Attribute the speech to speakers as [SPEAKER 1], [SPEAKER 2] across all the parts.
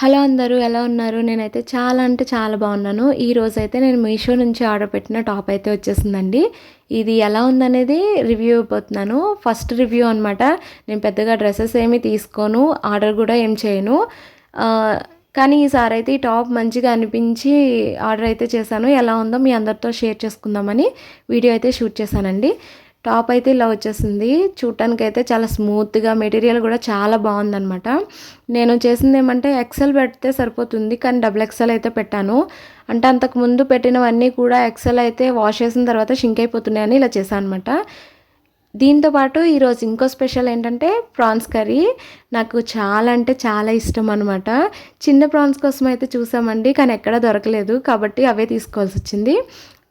[SPEAKER 1] Hello అందరూ ఎలా ఉన్నారు? నేనైతే చాలా అంటే చాలా బాగున్నాను. ఈ అయితే నేను మీషో నుంచి ఆర్డర్ పెట్టిన టాప్ అయితే వచ్చేసిందండి. ఇది ఎలా ఉందనేది రివ్యూ అయిపోతున్నాను. ఫస్ట్ రివ్యూ అనమాట నేను పెద్దగా డ్రెస్సెస్ ఏమీ తీసుకోను ఆర్డర్ కూడా ఏం చేయను. కానీ ఈసారి అయితే ఈ టాప్ మంచిగా అనిపించి ఆర్డర్ అయితే చేశాను. ఎలా ఉందో మీ అందరితో షేర్ చేసుకుందామని వీడియో అయితే షూట్ చేశానండి. టాప్ అయితే ఇలా వచ్చేసింది. చూడటానికి అయితే చాలా స్మూత్గా మెటీరియల్ కూడా చాలా బాగుందనమాట నేను చేసింది ఏమంటే ఎక్సెల్ పెడితే సరిపోతుంది కానీ డబుల్ ఎక్సెల్ అయితే పెట్టాను. అంటే అంతకు ముందు పెట్టినవన్నీ కూడా ఎక్సెల్ అయితే వాష్ చేసిన తర్వాత షింక్ అయిపోతున్నాయని ఇలా చేశాను అనమాట దీంతో పాటు ఈరోజు ఇంకో స్పెషల్ ఏంటంటే ప్రాన్స్ కర్రీ. నాకు చాలా అంటే చాలా ఇష్టం అనమాట చిన్న ప్రాన్స్ కోసం అయితే చూసామండి కానీ ఎక్కడ దొరకలేదు. కాబట్టి అవే తీసుకోవాల్సి వచ్చింది.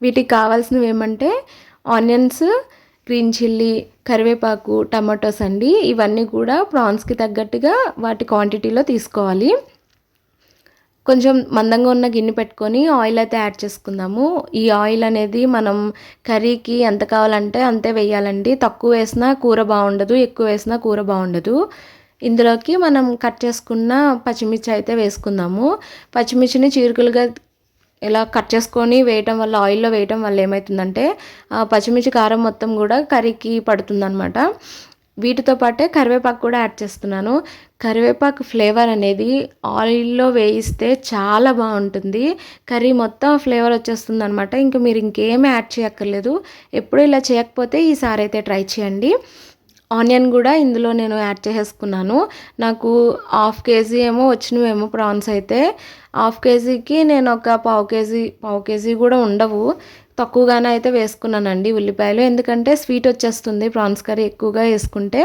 [SPEAKER 1] వీటికి కావాల్సినవి ఏమంటే ఆనియన్స్ గ్రీన్ చిల్లీ కరివేపాకు టమాటోస్ అండి. ఇవన్నీ కూడా ప్రాన్స్కి తగ్గట్టుగా వాటి క్వాంటిటీలో తీసుకోవాలి. కొంచెం మందంగా ఉన్న గిన్నె పెట్టుకొని ఆయిల్ అయితే యాడ్ చేసుకుందాము. ఈ ఆయిల్ అనేది మనం కర్రీకి ఎంత కావాలంటే అంతే వేయాలండి. తక్కువ వేసినా కూర బాగుండదు ఎక్కువ వేసినా కూర బాగుండదు. ఇందులోకి మనం కట్ చేసుకున్న పచ్చిమిర్చి అయితే వేసుకుందాము. పచ్చిమిర్చిని చీరుకులుగా ఇలా కట్ చేసుకొని వేయటం వల్ల ఆయిల్లో వేయటం వల్ల ఏమవుతుందంటే పచ్చిమిర్చి కారం మొత్తం కూడా కర్రీకి పడుతుందనమాట వీటితో పాటే కరివేపాకు కూడా యాడ్ చేస్తున్నాను. కరివేపాకు ఫ్లేవర్ అనేది ఆయిల్లో వేయిస్తే చాలా బాగుంటుంది. కర్రీ మొత్తం ఫ్లేవర్ వచ్చేస్తుంది అనమాట ఇంకా మీరు ఇంకేమీ యాడ్ చేయక్కర్లేదు. ఎప్పుడు ఇలా చేయకపోతే ఈసారి అయితే ట్రై చేయండి. ఆనియన్ కూడా ఇందులో నేను యాడ్ చేసేసుకున్నాను. నాకు హాఫ్ కేజీ ఏమో వచ్చినవేమో ప్రాన్స్ అయితే. హాఫ్ కేజీకి నేను ఒక పావు కేజీ పావు కేజీ కూడా ఉండవు. తక్కువగానే అయితే వేసుకున్నానండి ఉల్లిపాయలు. ఎందుకంటే స్వీట్ వచ్చేస్తుంది ప్రాన్స్ కర్రీ ఎక్కువగా వేసుకుంటే.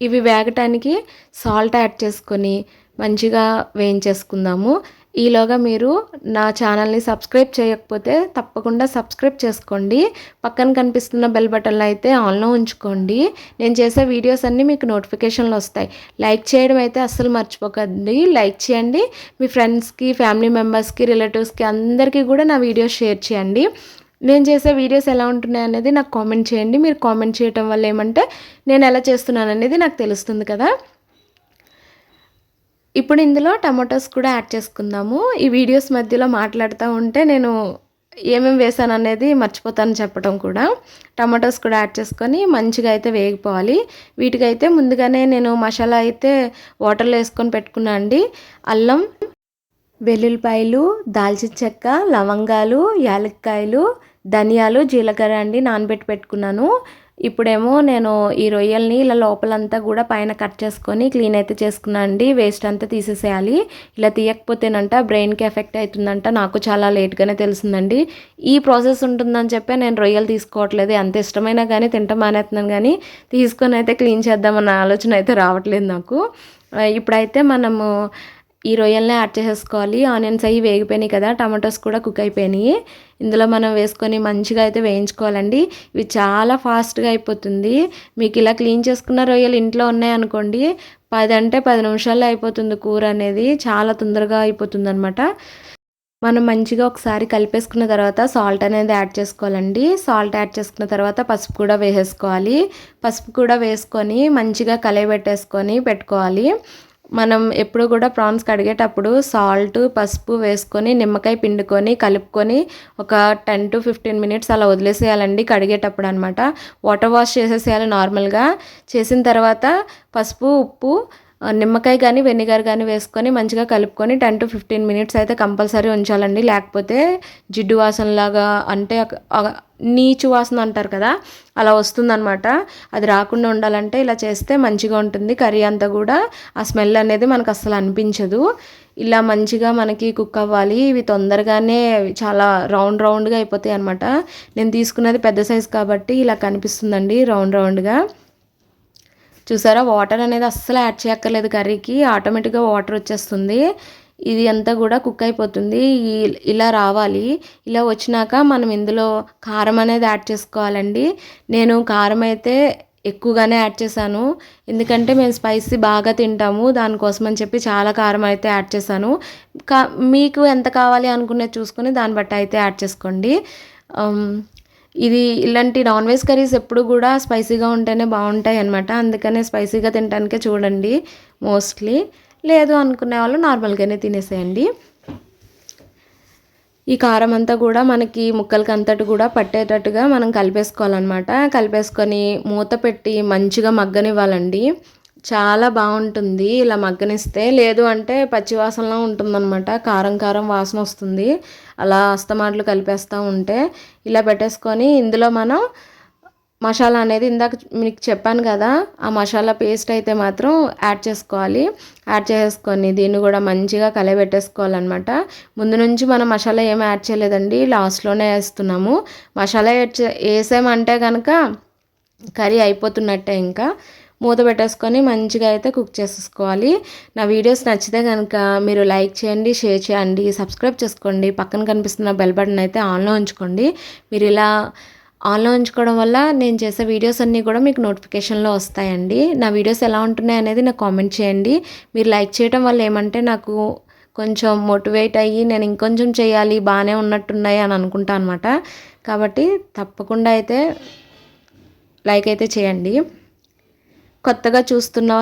[SPEAKER 1] ఇవి వేగటానికి సాల్ట్ యాడ్ చేసుకొని మంచిగా వేయించేసుకుందాము. ఈలోగా మీరు నా ఛానల్ని సబ్స్క్రైబ్ చేయకపోతే తప్పకుండా సబ్స్క్రైబ్ చేసుకోండి. పక్కన కనిపిస్తున్న బెల్ బటన్లో అయితే ఆన్లో ఉంచుకోండి. నేను చేసే వీడియోస్ అన్నీ మీకు నోటిఫికేషన్లు వస్తాయి. లైక్ చేయడం అయితే అస్సలు మర్చిపోకండి. లైక్ చేయండి. మీ ఫ్రెండ్స్కి ఫ్యామిలీ మెంబర్స్కి రిలేటివ్స్కి అందరికీ కూడా నా వీడియోస్ షేర్ చేయండి. నేను చేసే వీడియోస్ ఎలా ఉంటున్నాయి అనేది నాకు కామెంట్ చేయండి. మీరు కామెంట్ చేయటం వల్ల ఏమంటే నేను ఎలా చేస్తున్నాను అనేది నాకు తెలుస్తుంది కదా. ఇప్పుడు ఇందులో టమాటోస్ కూడా యాడ్ చేసుకుందాము. ఈ వీడియోస్ మధ్యలో మాట్లాడుతూ ఉంటే నేను ఏమేమి వేసాను అనేది మర్చిపోతాను చెప్పడం కూడా. టమాటోస్ కూడా యాడ్ చేసుకొని మంచిగా అయితే వేగిపోవాలి. వీటికైతే ముందుగానే నేను మసాలా అయితే వాటర్లో వేసుకొని పెట్టుకున్నా అండి. అల్లం వెల్లుల్లిపాయలు దాల్చిన చెక్క లవంగాలు యాలక్కాయలు ధనియాలు జీలకర్ర అండి నానబెట్టి పెట్టుకున్నాను. ఇప్పుడేమో నేను ఈ రొయ్యల్ని ఇలా లోపలంతా కూడా పైన కట్ చేసుకొని క్లీన్ అయితే చేసుకున్నాను అండి. వేస్ట్ అంతా తీసేసేయాలి. ఇలా తీయకపోతేనంట బ్రెయిన్కి ఎఫెక్ట్ అవుతుందంట. నాకు చాలా లేట్గానే తెలిసిందండి. ఈ ప్రాసెస్ ఉంటుందని చెప్పి నేను రొయ్యలు తీసుకోవట్లేదు. ఎంత ఇష్టమైనా కానీ తింటా మానేస్తున్నాను కానీ తీసుకొని అయితే క్లీన్ చేద్దామన్న ఆలోచన అయితే రావట్లేదు నాకు. ఇప్పుడైతే మనము ఈ రొయ్యల్ని యాడ్ చేసేసుకోవాలి. ఆనియన్స్ అవి వేగిపోయినాయి కదా టమాటోస్ కూడా కుక్ అయిపోయినాయి. ఇందులో మనం వేసుకొని మంచిగా అయితే వేయించుకోవాలండి. ఇవి చాలా ఫాస్ట్గా అయిపోతుంది. మీకు ఇలా క్లీన్ చేసుకున్న రొయ్యలు ఇంట్లో ఉన్నాయనుకోండి పది అంటే పది నిమిషాల్లో అయిపోతుంది కూర అనేది. చాలా తొందరగా అయిపోతుంది అనమాట మనం మంచిగా ఒకసారి కలిపేసుకున్న తర్వాత సాల్ట్ అనేది యాడ్ చేసుకోవాలండి. సాల్ట్ యాడ్ చేసుకున్న తర్వాత పసుపు కూడా వేసేసుకోవాలి. పసుపు కూడా వేసుకొని మంచిగా కలయబెట్టేసుకొని పెట్టుకోవాలి. మనం ఎప్పుడు కూడా ప్రాన్స్ కడిగేటప్పుడు సాల్ట్ పసుపు వేసుకొని నిమ్మకాయ పిండుకొని కలుపుకొని ఒక టెన్ టు ఫిఫ్టీన్ మినిట్స్ అలా వదిలేసేయాలండి కడిగేటప్పుడు అనమాట వాటర్ వాష్ చేసేసేయాలి నార్మల్గా. చేసిన తర్వాత పసుపు ఉప్పు నిమ్మకాయ కానీ వెనిగర్ కానీ వేసుకొని మంచిగా కలుపుకొని టెన్ టు ఫిఫ్టీన్ మినిట్స్ అయితే కంపల్సరీ ఉంచాలండి. లేకపోతే జిడ్డు వాసనలాగా అంటే నీచు వాసన అంటారు కదా అలా వస్తుందన్నమాట. అది రాకుండా ఉండాలంటే ఇలా చేస్తే మంచిగా ఉంటుంది. కర్రీ అంతా కూడా ఆ స్మెల్ అనేది మనకు అస్సలు అనిపించదు. ఇలా మంచిగా మనకి కుక్ అవ్వాలి. ఇవి తొందరగానే చాలా రౌండ్ రౌండ్గా అయిపోతాయి అనమాట నేను తీసుకున్నది పెద్ద సైజు కాబట్టి ఇలా కనిపిస్తుందండి రౌండ్ రౌండ్గా. చూసారా? వాటర్ అనేది అస్సలు యాడ్ చేయక్కర్లేదు కర్రీకి. ఆటోమేటిక్గా వాటర్ వచ్చేస్తుంది. ఇది అంతా కూడా కుక్ అయిపోతుంది. ఇలా రావాలి. ఇలా వచ్చినాక మనం ఇందులో కారం అనేది యాడ్ చేసుకోవాలండి. నేను కారం అయితే ఎక్కువగానే యాడ్ చేశాను. ఎందుకంటే మేము స్పైసీ బాగా తింటాము. దానికోసం అని చెప్పి చాలా కారం అయితే యాడ్ చేశాను. కా మీకు ఎంత కావాలి అనుకునేది చూసుకొని దాన్ని బట్టి అయితే యాడ్ చేసుకోండి. ఇది ఇలాంటి నాన్ వెజ్ కర్రీస్ ఎప్పుడు కూడా స్పైసీగా ఉంటేనే బాగుంటాయి అనమాట అందుకనే స్పైసీగా తినడానికే చూడండి మోస్ట్లీ. లేదు అనుకునే వాళ్ళు నార్మల్గానే తినేసేయండి. ఈ కారం అంతా కూడా మనకి ముక్కలకి అంతటి కూడా పట్టేటట్టుగా మనం కలిపేసుకోవాలన్నమాట. కలిపేసుకొని మూత పెట్టి మంచిగా మగ్గనివ్వాలండి. చాలా బాగుంటుంది ఇలా మగ్గనిస్తే. లేదు అంటే పచ్చివాసనలో ఉంటుందన్నమాట. కారం కారం వాసన వస్తుంది. అలా అస్తమాటలు కలిపేస్తూ ఉంటే ఇలా పెట్టేసుకొని ఇందులో మనం మసాలా అనేది ఇందాక మీకు చెప్పాను కదా ఆ మసాలా పేస్ట్ అయితే మాత్రం యాడ్ చేసుకోవాలి. యాడ్ చేసుకొని దీన్ని కూడా మంచిగా కలబెట్టేసుకోవాలన్నమాట. ముందు నుంచి మనం మసాలా ఏమి యాడ్ చేయలేదండి లాస్ట్లోనే వేస్తున్నాము. మసాలా వేసామంటే కనుక కర్రీ అయిపోతున్నట్టే ఇంకా. మూత పెట్టేసుకొని మంచిగా అయితే కుక్ చేసేసుకోవాలి. నా వీడియోస్ నచ్చితే కనుక మీరు లైక్ చేయండి షేర్ చేయండి సబ్స్క్రైబ్ చేసుకోండి. పక్కన కనిపిస్తున్న బెల్ బటన్ అయితే ఆన్లో ఉంచుకోండి. మీరు ఇలా ఆన్లో ఉంచుకోవడం వల్ల నేను చేసే వీడియోస్ అన్నీ కూడా మీకు నోటిఫికేషన్లో వస్తాయండి. నా వీడియోస్ ఎలా ఉంటున్నాయి అనేది నాకు కామెంట్ చేయండి. మీరు లైక్ చేయడం వల్ల ఏమంటే నాకు కొంచెం మోటివేట్ అయ్యి నేను ఇంకొంచెం చేయాలి బాగానే ఉన్నట్టున్నాయి అని అనుకుంటా అనమాట కాబట్టి తప్పకుండా అయితే లైక్ అయితే చేయండి. కొత్తగా చూస్తున్నా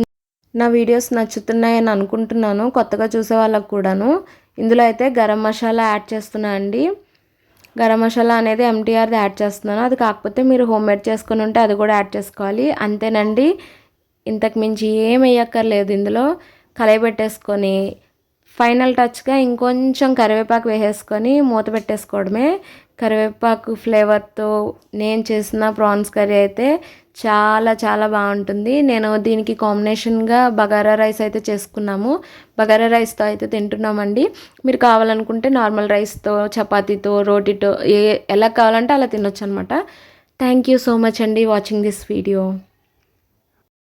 [SPEAKER 1] నా వీడియోస్ నచ్చుతున్నాయని అనుకుంటున్నాను. కొత్తగా చూసే వాళ్ళకు కూడాను. ఇందులో అయితే గరం మసాలా యాడ్ చేస్తున్నా అండి. గరం మసాలా అనేది ఎంటీఆర్ది యాడ్ చేస్తున్నాను. అది కాకపోతే మీరు హోమ్ మేడ్ చేసుకుని ఉంటే అది కూడా యాడ్ చేసుకోవాలి. అంతేనండి. ఇంతకు మించి ఏం వేయక్కర్లేదు ఇందులో. కలయబెట్టేసుకొని ఫైనల్ టచ్గా ఇంకొంచెం కరివేపాకు వేసేసుకొని మూత పెట్టేసుకోవడమే. కరివేపాకు ఫ్లేవర్తో నేను చేసిన ప్రాన్స్ కర్రీ అయితే చాలా చాలా బాగుంటుంది. నేను దీనికి కాంబినేషన్గా బగారా రైస్ అయితే చేసుకున్నాము. బగారా రైస్తో అయితే తింటున్నామండి. మీరు కావాలనుకుంటే నార్మల్ రైస్తో చపాతీతో రోటీతో ఏ ఎలా కావాలంటే అలా తినొచ్చు అనమాట థ్యాంక్ యూ సో మచ్ అండి వాచింగ్ దిస్ వీడియో.